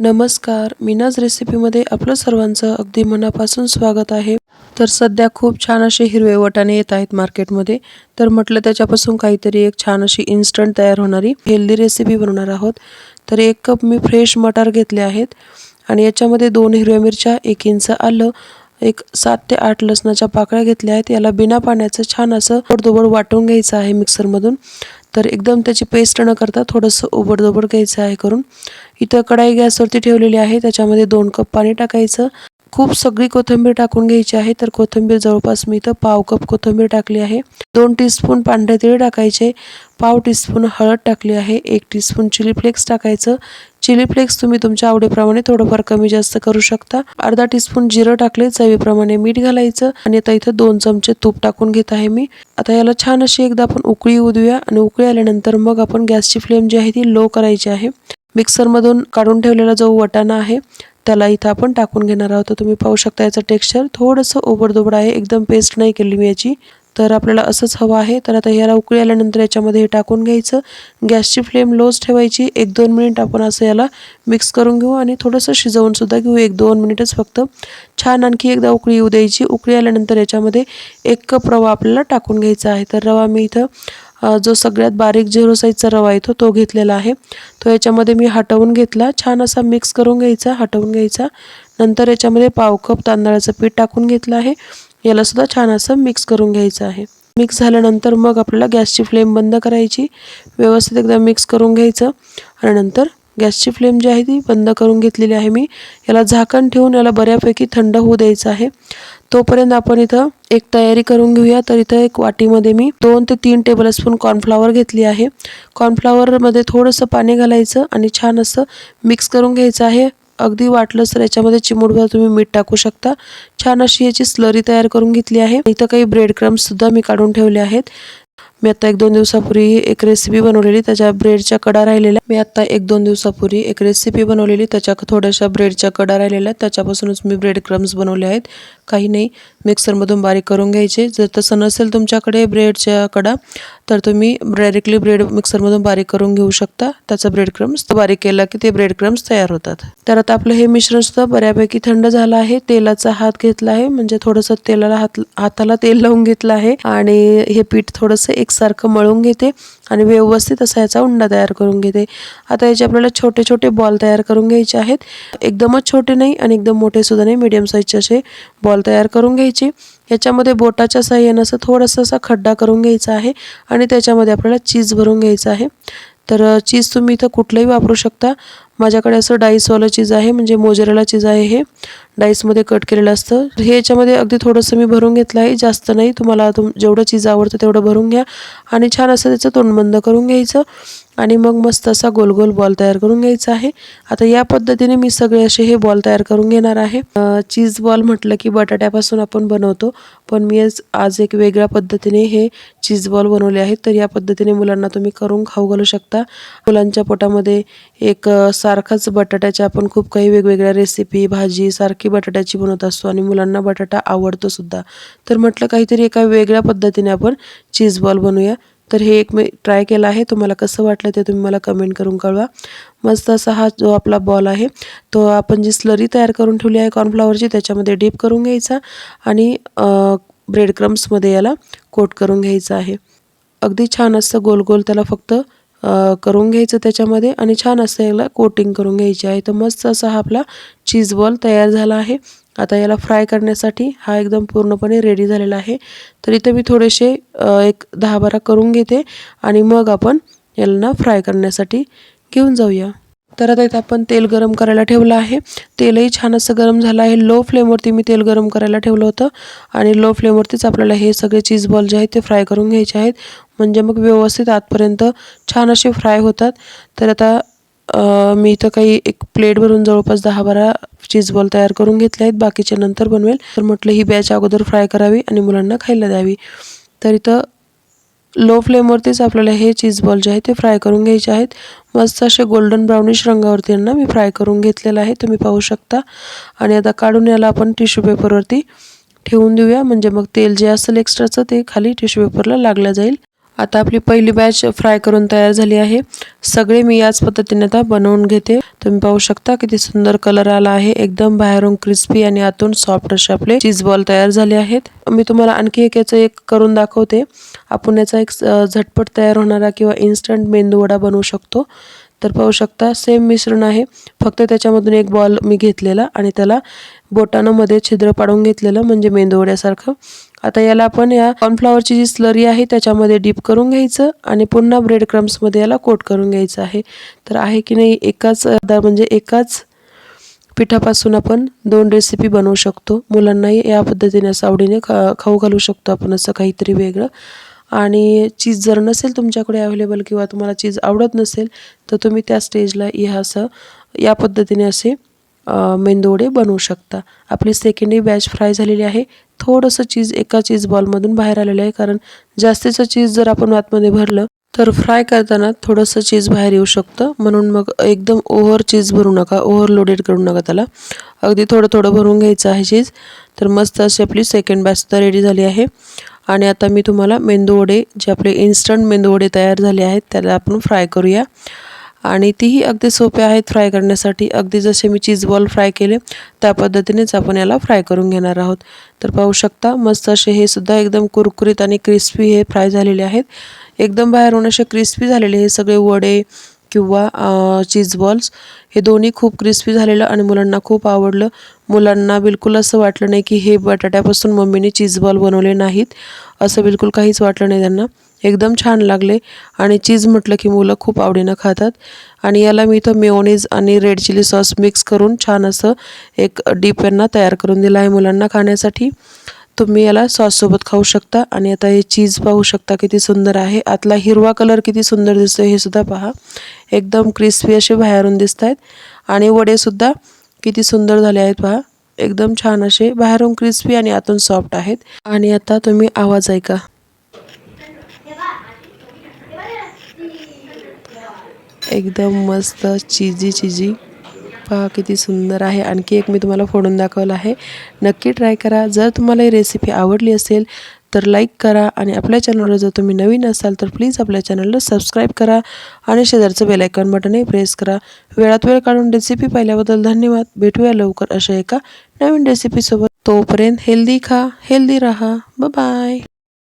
नमस्कार. मीनाज रेसिपीमध्ये आपलं सर्वांचं अगदी मनापासून स्वागत आहे. तर सध्या खूप छान असे हिरवे वटाणे येत आहेत मार्केटमध्ये. तर म्हटलं त्याच्यापासून काहीतरी एक छान अशी इन्स्टंट तयार होणारी हेल्दी रेसिपी बनवणार आहोत. तर एक कप मी फ्रेश मटार घेतले आहेत. आणि याच्यामध्ये दोन हिरव्या मिरच्या एक इंच आलं एक सात ते आठ लसणाच्या पाकळ्या घेतल्या आहेत. याला बिना पाण्याचं छान असं ओबडधोबड वाटून घ्यायचं आहे मिक्सरमधून तर एकदम त्याची पेस्ट न करता थोडंसं ओबडधोबड घ्यायचं आहे करून. इथं कढाई गॅसवरती ठेवलेली आहे. त्याच्यामध्ये दोन कप पाणी टाकायचं. खूप सगळी कोथिंबीर टाकून घ्यायची आहे. तर कोथिंबीर जवळपास मी इथं पाव कप कोथिंबीर टाकली आहे. दोन टीस्पून पांढरे तिळ टाकायचे. पाव टीस्पून हळद टाकली आहे. एक टीस्पून चिली फ्लेक्स टाकायचं. चिली फ्लेक्स तुम्ही तुमच्या आवडीप्रमाणे थोडंफार कमी जास्त करू शकता. अर्धा टीस्पून जिरं टाकले. चवीप्रमाणे मीठ घालायचं. आणि आता इथं दोन चमचे तूप टाकून घेत आहे मी. आता याला छान अशी एकदा आपण उकळी येऊ देऊया आणि उकळी आल्यानंतर मग आपण गॅसची फ्लेम जी आहे ती लो करायची आहे. मिक्सरमधून काढून ठेवलेला जो वटाणा आहे त्याला इथं आपण टाकून घेणार आहोत. तुम्ही पाहू शकता याचं टेक्स्चर थोडंसं ओबडधोबड आहे. एकदम पेस्ट नाही केली मी याची. तर आपल्याला असंच हवं आहे. तर आता याला उकळी आल्यानंतर याच्यामध्ये हे टाकून घ्यायचं. गॅसची फ्लेम लोच ठेवायची. एक दोन मिनिट आपण असं याला मिक्स करून घेऊ आणि थोडंसं शिजवून सुद्धा घेऊ. एक दोन मिनिटच फक्त. छान आणखी एकदा उकळी येऊ द्यायची. उकळी आल्यानंतर याच्यामध्ये एक कप रवा आपल्याला टाकून घ्यायचा आहे. तर रवा मी इथं जो सगळ्यात बारीक झिरो साईजचा रवा येतो तो घेतलेला आहे. तो याच्यामध्ये मी हटवून घेतला. छान असा मिक्स करून घ्यायचा हटवून घ्यायचा. नंतर याच्यामध्ये पाव कप तांदळाचं पीठ टाकून घेतलं आहे. यालासुद्धा छान असं मिक्स करून घ्यायचं आहे. मिक्स झाल्यानंतर मग आपल्याला गॅसची फ्लेम बंद करायची. व्यवस्थित एकदा मिक्स करून घ्यायचं. आणि नंतर गॅसची फ्लेम जी आहे ती बंद करून घेतलेली आहे मी. याला झाकण ठेवून याला बऱ्यापैकी थंड होऊ द्यायचं आहे. तोपर्यंत आपण इथं एक तयारी करून घेऊया. तर इथं एक वाटीमध्ये मी दोन ते तीन टेबलस्पून कॉर्नफ्लावर घेतली आहे. कॉर्नफ्लावरमध्ये थोडंसं पाणी घालायचं आणि छान असं मिक्स करून घ्यायचं आहे. अगदी वाटलंच तर याच्यामध्ये चिमूटभर तुम्ही मीठ टाकू शकता. छान अशी याची स्लरी तयार करून घेतली आहे. इथं काही ब्रेड क्रम्स सुद्धा मी काढून ठेवले आहेत. मी आता एक दोन दिवसापूर्वी एक रेसिपी बनवलेली त्याच्या ब्रेडच्या कडा राहिलेल्या. मी आता एक दोन दिवसापूर्वी एक रेसिपी बनवलेली त्याच्या थोड्याशा ब्रेडच्या कडा राहिलेल्या. त्याच्यापासूनच मी ब्रेड क्रम्स बनवले आहेत. काही नाही मिक्सरमधून बारीक करून घ्यायचे. जर तसं नसेल तुमच्याकडे ब्रेडच्या कडा तर तुम्ही डायरेक्टली ब्रेड मिक्सरमधून बारीक करून घेऊ शकता. त्याचा ब्रेड क्रम्स बारीक केला की ते ब्रेड क्रम्स तयार होतात. तर आता आपलं हे मिश्रण सुद्धा बऱ्यापैकी थंड झालं आहे. तेलाचा हात घेतला आहे. म्हणजे थोडंसं तेलाला हात हाताला तेल लावून घेतलं आहे. आणि हे पीठ थोडंसं एकसारखं मळून घेते. आणि व्यवस्थित असा याचा उंडा तयार करून घेते. आता याचे आपल्याला छोटे छोटे बॉल तयार करून घ्यायचे आहेत. एकदमच छोटे नाही आणि एकदम मोठे सुद्धा नाही. मिडियम साईजचे असे बॉल तयार करून घ्यायचे. याच्यामध्ये बोटाच्या साह्यानं असं थोडासा असा खड्डा करून घ्यायचा आहे आणि त्याच्यामध्ये आपल्याला चीज भरून घ्यायचं आहे. तर चीज तुम्ही इथं कुठलंही वापरू शकता. माझ्याकडे असं डाईसवालं चीज आहे म्हणजे मोजरेला चीज आहे हे. डाईसमध्ये कट केलेलं असतं. हे याच्यामध्ये अगदी थोडंसं मी भरून घेतलं आहे जास्त नाही. तुम्हाला तुम जेवढं चीज आवडतं तेवढं भरून घ्या. आणि छान असं त्याचं तोंड बंद करून घ्यायचं. आणि मग मस्त असा गोल गोल बॉल तयार करून घ्यायचा आहे. आता या पद्धतीने मी सगळे असे हे बॉल तयार करून घेणार आहे. चीज बॉल म्हटलं की बटाट्यापासून आपण बनवतो. पण मी आज एक वेगळ्या पद्धतीने हे चीज बॉल बनवले आहेत. तर या पद्धतीने मुलांना तुम्ही करून खाऊ घालू शकता. मुलांच्या पोटामध्ये एक सारखाच बटाट्याच्या आपण खूप काही वेगवेगळ्या रेसिपी भाजी सारखी बटाट्याची बनवत असतो आणि मुलांना बटाटा आवडतो सुद्धा. तर म्हटलं काहीतरी एका वेगळ्या पद्धतीने आपण चीज बॉल बनवूया. तर हे एक मी ट्राय केलं आहे. तुम्हाला कसं वाटलं ते तुम्ही मला कमेंट करून कळवा. मस्त असा हा जो आपला बॉल आहे तो आपण जी स्लरी तयार करून ठेवली आहे कॉर्नफ्लॉवरची त्याच्यामध्ये डीप करून घ्यायचा आणि ब्रेड क्रम्समध्ये याला कोट करून घ्यायचं आहे. अगदी छान असं गोल गोल त्याला फक्त करून घ्यायचं त्याच्यामध्ये आणि छान असं याला कोटिंग करून घ्यायची आहे. तर मस्त असा हा आपला चीज बॉल तयार झाला आहे. आता याला फ्राय करण्यासाठी हा एकदम पूर्णपणे रेडी झालेला आहे. तर इथं मी थोडेसे एक दहा बारा करून घेते आणि मग आपण याला ना फ्राय करण्यासाठी घेऊन जाऊया. तर आता इथं आपण तेल गरम करायला ठेवलं आहे. तेलही छान असं गरम झालं आहे. लो फ्लेमवरती मी तेल गरम करायला ठेवलं होतं आणि लो फ्लेमवरतीच आपल्याला हे सगळे चीज बॉल जे आहेत ते फ्राय करून घ्यायचे आहेत. म्हणजे मग व्यवस्थित आतपर्यंत छान असे फ्राय होतात. तर आता मी इथं काही एक प्लेट भरून जवळपास दहा बारा चीज बॉल तयार करून घेतले आहेत. बाकीचे नंतर बनवेल. तर म्हटलं ही बॅच अगोदर फ्राय करावी आणि मुलांना खायला द्यावी. तर इथं लो फ्लेमवरतीच आपल्याला हे चीज बॉल जे आहे ते फ्राय करून घ्यायचे आहेत. मस्त असे गोल्डन ब्राउनिश रंगावरती यांना मी फ्राय करून घेतलेलं आहे. तुम्ही पाहू शकता. आणि आता काढून याला आपण टिश्यू पेपरवरती ठेवून देऊया. म्हणजे मग तेल जे असेल एक्स्ट्राचं ते खाली टिश्यू पेपरला लागलं जाईल. आता आपली पहिली बॅच फ्राय करून तयार झाली आहे. सगळे मी याच पद्धतीने आता बनवून घेते. तुम्ही पाहू शकता किती सुंदर कलर आला आहे. एकदम बाहेरून क्रिस्पी आणि आतून सॉफ्ट असे आपले चीज बॉल तयार झाले आहेत. मी तुम्हाला आणखी एक याचं एक करून दाखवते. आपण याचा एक झटपट तयार होणारा किंवा इन्स्टंट मेंदू वडा बनवू शकतो. तर पाहू शकता सेम मिश्रण आहे. फक्त त्याच्यामधून एक बॉल मी घेतलेला आणि त्याला बोटानं मध्ये छिद्र पाडून घेतलेलं म्हणजे मेंदूवड्यासारखं आता याला आपण या कॉर्नफ्लॉवरची जी स्लरी आहे त्याच्यामध्ये डीप करून घ्यायचं आणि पुन्हा ब्रेड क्रम्समध्ये याला कोट करून घ्यायचं आहे. तर आहे की नाही एकाच म्हणजे एकाच पिठापासून आपण दोन रेसिपी बनवू शकतो. मुलांनाही या पद्धतीने असं आवडीने खा खाऊ घालू शकतो आपण असं काहीतरी वेगळं. आणि चीज जर नसेल तुमच्याकडे अवेलेबल किंवा तुम्हाला चीज आवडत नसेल तर तुम्ही त्या स्टेजला ह्या असं या पद्धतीने असे मेंदोडे बनवू शकता. आपली सेकंडही बॅच फ्राय झालेली आहे. थोडंसं चीज एका चीज बॉलमधून बाहेर आलेलं आहे. कारण जास्तीचं चीज जर आपण आतमध्ये भरलं तर फ्राय करताना थोडंसं चीज बाहेर येऊ शकतं. म्हणून मग एकदम ओव्हर चीज भरू नका. ओव्हरलोडेड करू नका त्याला. अगदी थोडं थोडं भरून घ्यायचं आहे चीज तर मस्त अशी आपली सेकंड बॅच तर रेडी झाली आहे. आणि आता मी तुम्हाला मेंदूवडे जे आपले इन्स्टंट मेंदूवडे तयार झाले आहेत त्याला आपण फ्राय करूया. आणि तीही अगदी सोपे आहेत फ्राय करण्यासाठी. अगदी जसे मी चीज बॉल फ्राय केले त्या पद्धतीनेच आपण याला फ्राय करून घेणार आहोत. तर पाहू शकता मस्त असे हे सुद्धा एकदम कुरकुरीत आणि क्रिस्पी हे फ्राय झालेले आहेत. एकदम बाहेरून असे क्रिस्पी झालेले हे सगळे वडे किंवा चीज बॉल्स हे दोन्ही खूप क्रिस्पी झालेलं आणि मुलांना खूप आवडलं. मुलांना बिलकुल असं वाटलं नाही की हे बटाट्यापासून मम्मीने चीज बॉल बनवले नाहीत. असं बिलकुल काहीच वाटलं नाही त्यांना. एकदम छान लागले. आणि चीज म्हटलं की मुलं खूप आवडीनं खातात. आणि याला मी इथं मेओनीज आणि रेड चिली सॉस मिक्स करून छान असं एक डीप यांना तयार करून दिलं आहे मुलांना खाण्यासाठी. तुम्ही याला सॉससोबत खाऊ शकता. आणि आता हे चीज पाहू शकता किती सुंदर आहे. आतला हिरवा कलर किती सुंदर दिसतो हे सुद्धा पहा. एकदम क्रिस्पी असे बाहेरून दिसत आहेत आणि वडेसुद्धा किती सुंदर झाले आहेत पहा. एकदम छान असे बाहेरून क्रिस्पी आणि आतून सॉफ्ट आहेत. आणि आता तुम्ही आवाज ऐका. एकदम मस्त चिजी चिजी पहा किती सुंदर आहे. आणखी एक मी तुम्हाला फोडून दाखवलं आहे. नक्की ट्राय करा. जर तुम्हाला ही रेसिपी आवडली असेल तर लाईक करा आणि आपल्या चॅनलवर जर तुम्ही नवीन असाल तर प्लीज आपल्या चॅनलला सबस्क्राईब करा आणि शेजारचं बेलायकॉन बटनही प्रेस करा. वेळात वेळ काढून रेसिपी पाहिल्याबद्दल धन्यवाद. भेटूया लवकर अशा एका नवीन रेसिपीसोबत तोपर्यंत हेल्दी खा हेल्दी राहा. बाय